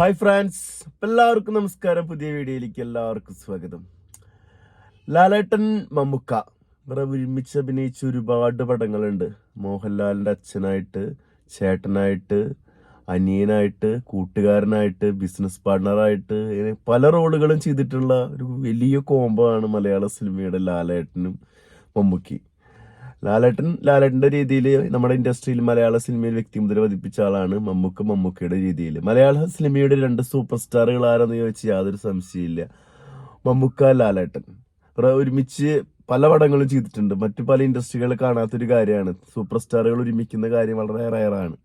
Hi France എല്ലാവർക്കും നമസ്കാരം. പുതിയ വീഡിയോയിലേക്ക് എല്ലാവർക്കും സ്വാഗതം. ലാലേട്ടൻ മമ്മുക്ക. ഇവരെ ഒരുമിച്ച് അഭിനയിച്ച ഒരുപാട് പടങ്ങളുണ്ട്. മോഹൻലാലിന്റെ അച്ഛനായിട്ട് ചേട്ടനായിട്ട് അനിയനായിട്ട് കൂട്ടുകാരനായിട്ട് ബിസിനസ് പാർട്ണറായിട്ട് ഇങ്ങനെ പല റോളുകളും ചെയ്തിട്ടുള്ള ഒരു വലിയ കോംബോ ആണ് മലയാള സിനിമയുടെ ലാലേട്ടനും മമ്മൂക്കി ലാലേട്ടൻ ലാലേട്ടന്റെ രീതിയിൽ നമ്മുടെ ഇൻഡസ്ട്രിയിൽ മലയാള സിനിമയിൽ വ്യക്തിമുദ്ര പതിപ്പിച്ച ആളാണ് മമ്മൂക്ക മമ്മൂക്കയുടെ രീതിയിൽ മലയാള സിനിമയുടെ രണ്ട് സൂപ്പർ സ്റ്റാറുകൾ ആരെന്ന് ചോദിച്ചാൽ യാതൊരു സംശയമില്ല മമ്മൂക്ക ലാലേട്ടൻ. ഒരുമിച്ച് പല പടങ്ങളും ചെയ്തിട്ടുണ്ട്. മറ്റു പല ഇൻഡസ്ട്രികളിൽ കാണാത്തൊരു കാര്യമാണ്. സൂപ്പർ സ്റ്റാറുകൾ ഒരുമിക്കുന്ന കാര്യം വളരെ റയറാണ്.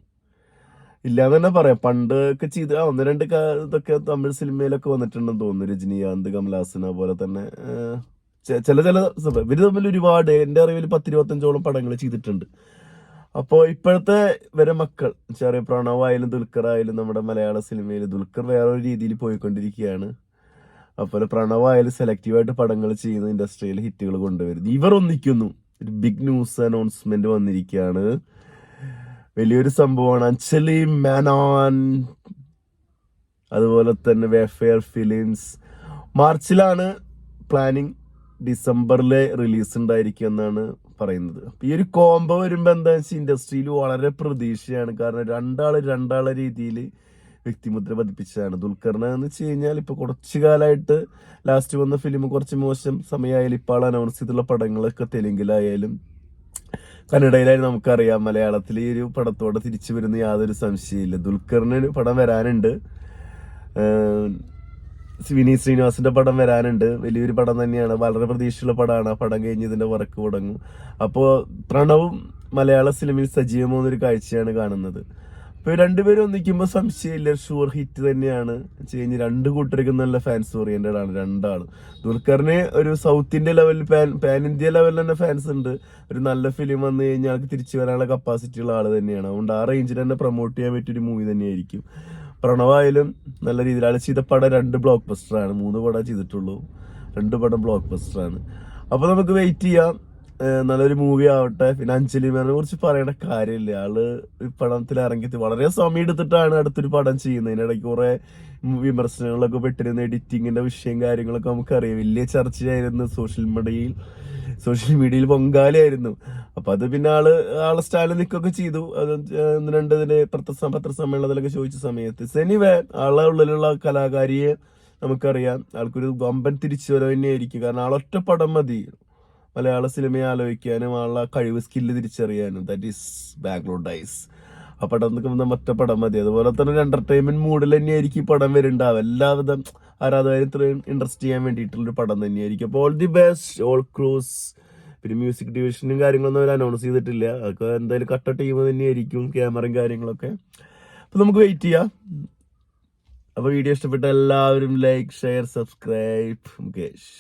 ഇല്ലാന്ന് തന്നെ പറയാം. പണ്ടൊക്കെ ചെയ്ത് ആ ഒന്ന് രണ്ട് ഇതൊക്കെ തമിഴ് സിനിമയിലൊക്കെ വന്നിട്ടുണ്ടെന്ന് തോന്നുന്നു. രജനീകാന്ത് കമലഹാസന പോലെ തന്നെ ചില ചില ഇവർ തമ്മിൽ ഒരുപാട് എന്റെ അറിവിൽ പത്തിരുപത്തഞ്ചോളം പടങ്ങൾ ചെയ്തിട്ടുണ്ട്. അപ്പോൾ ഇപ്പോഴത്തെ വരെ മക്കൾ ചെറിയ പ്രണവായാലും ദുൽഖർ ആയാലും നമ്മുടെ മലയാള സിനിമയിൽ ദുൽഖർ വേറൊരു രീതിയിൽ പോയിക്കൊണ്ടിരിക്കുകയാണ്. അതുപോലെ പ്രണവായാലും സെലക്റ്റീവായിട്ട് പടങ്ങൾ ചെയ്യുന്ന ഇൻഡസ്ട്രിയിൽ ഹിറ്റുകൾ കൊണ്ടുവരുന്നു. ഇവർ ഒന്നിക്കുന്നു. ഒരു ബിഗ് ന്യൂസ് അനൗൺസ്മെന്റ് വന്നിരിക്കുകയാണ്. വലിയൊരു സംഭവമാണ് അഞ്ജലി മാനോൻ അതുപോലെ തന്നെ വെഫെയർ ഫിലിംസ് മാർച്ചിലാണ് പ്ലാനിങ് ഡിസംബറിൽ റിലീസ് ഉണ്ടായിരിക്കും എന്നാണ് പറയുന്നത്. ഈ ഒരു കോംബോ വരുമ്പോൾ എന്താ വെച്ചാൽ ഇൻഡസ്ട്രിയിൽ വളരെ പ്രതീക്ഷയാണ്. കാരണം രണ്ടാൾ രണ്ടാളെ രീതിയിൽ വ്യക്തിമുദ്ര പതിപ്പിച്ചതാണ്. ദുൽഖറിനെ എന്ന് വെച്ച് കഴിഞ്ഞാൽ ഇപ്പൊ കുറച്ചു കാലമായിട്ട് ലാസ്റ്റ് വന്ന ഫിലിം കുറച്ച് മോശം സമയമായാലും ഇപ്പോൾ അനൗൺസ് ചെയ്തിട്ടുള്ള പടങ്ങളൊക്കെ തെലുങ്കിലായാലും കന്നഡയിലായാലും നമുക്കറിയാം മലയാളത്തിൽ ഈ ഒരു പടത്തോടെ തിരിച്ചു വരുന്ന യാതൊരു സംശയമില്ല ദുൽഖറിന് പടം വരാനുണ്ട്. വിനീത് ശ്രീനിവാസിന്റെ പടം വരാനുണ്ട്. വലിയൊരു പടം തന്നെയാണ്. വളരെ പ്രതീക്ഷയുള്ള പടമാണ്. ആ പടം കഴിഞ്ഞ് ഇതിന്റെ വർക്ക് തുടങ്ങും. അപ്പോ പ്രണവും മലയാള സിനിമയിൽ സജീവമാകുന്ന ഒരു കാഴ്ചയാണ് കാണുന്നത്. അപ്പൊ രണ്ടുപേരും ഒന്നിക്കുമ്പോൾ സംശയമില്ല. ഷുവർ ഹിറ്റ് തന്നെയാണ്. കഴിഞ്ഞ് രണ്ട് കൂട്ടർക്കും നല്ല ഫാൻസ് ഓറിയന്റഡ് ആണ്. രണ്ടാളും. ദുൽഖറിന് ഒരു സൗത്ത് ഇന്ത്യ ലെവലിൽ പാൻ ഇന്ത്യ ലെവലിൽ തന്നെ ഫാൻസ് ഉണ്ട്. ഒരു നല്ല ഫിലിം വന്നു കഴിഞ്ഞാൽ തിരിച്ചു വരാനുള്ള കപ്പാസിറ്റി ഉള്ള ആൾ തന്നെയാണ്. അതുകൊണ്ട് ആ റേഞ്ചിൽ തന്നെ പ്രൊമോട്ട് ചെയ്യാൻ പറ്റിയ ഒരു മൂവി തന്നെയായിരിക്കും. പ്രണവായാലും നല്ല രീതിയിൽ അയാൾ ചെയ്ത പടം രണ്ട് ബ്ലോക്ക് ബസ്റ്ററാണ് മൂന്ന് പടം ചെയ്തിട്ടുള്ളൂ. രണ്ട് പടം ബ്ലോക്ക് ബസ്റ്ററാണ് അപ്പോൾ അപ്പൊ നമുക്ക് വെയിറ്റ് ചെയ്യാം. നല്ലൊരു മൂവി ആവട്ടെ. പിന്നെ അഞ്ജലി മേനെ കുറിച്ച് പറയേണ്ട കാര്യമില്ല. ആൾ ഈ പടത്തിൽ ഇറങ്ങി വളരെ സമയം എടുത്തിട്ടാണ് അടുത്തൊരു പടം ചെയ്യുന്നത്. ഇതിനിടയ്ക്ക് കുറെ വിമർശനങ്ങളൊക്കെ പെട്ടിരുന്ന. എഡിറ്റിങ്ങിന്റെ വിഷയം കാര്യങ്ങളൊക്കെ നമുക്കറിയാം. വലിയ ചർച്ചയായിരുന്നു സോഷ്യൽ മീഡിയയിൽ സോഷ്യൽ മീഡിയയിൽ പൊങ്കാലയായിരുന്നു. അപ്പൊ അത് പിന്നെ ആൾ ആളെ സ്റ്റാലിൽ നിൽക്കുകയൊക്കെ ചെയ്തു. അത് ഒന്ന് രണ്ട് ഇതിൽ പത്ര പത്രസമ്മേളനത്തിലൊക്കെ ചോദിച്ച സമയത്ത്. സെനിവേ ആളെ ഉള്ളിലുള്ള കലാകാരിയെ നമുക്കറിയാം. ആൾക്കൊരു വമ്പൻ തിരിച്ചുവരവ് തന്നെയായിരിക്കും. കാരണം ആളൊറ്റ പടം മതി. മലയാള സിനിമയെ ആലോചിക്കാനും ആളെ കഴിവ് സ്കില്ല് തിരിച്ചറിയാനും. ദാറ്റ് ഈസ് ബാംഗ്ലൂർ ഡൈസ് ആ പടം നിൽക്കുന്ന മറ്റേ പടം മതി. അതുപോലെ തന്നെ ഒരു എന്റർടൈൻമെന്റ് മൂഡിൽ തന്നെയായിരിക്കും ഈ പടം വരുന്നുണ്ടാവും എല്ലാവിധ ആരാധകരും ഇത്രയും ഇൻട്രസ്റ്റ് ചെയ്യാൻ വേണ്ടിയിട്ടുള്ളൊരു പടം തന്നെയായിരിക്കും. അപ്പോൾ all the best all crews പിന്നെ മ്യൂസിക് ഡിവിഷനും കാര്യങ്ങളൊന്നും അവർ അനൗൺസ് ചെയ്തിട്ടില്ല. അതൊക്കെ എന്തായാലും കട്ട ടീം തന്നെയായിരിക്കും ക്യാമറയും കാര്യങ്ങളൊക്കെ. അപ്പോൾ നമുക്ക് വെയിറ്റ് ചെയ്യാം. അപ്പോൾ വീഡിയോ ഇഷ്ടപ്പെട്ട എല്ലാവരും ലൈക്ക് ഷെയർ സബ്സ്ക്രൈബ് മുകേഷ്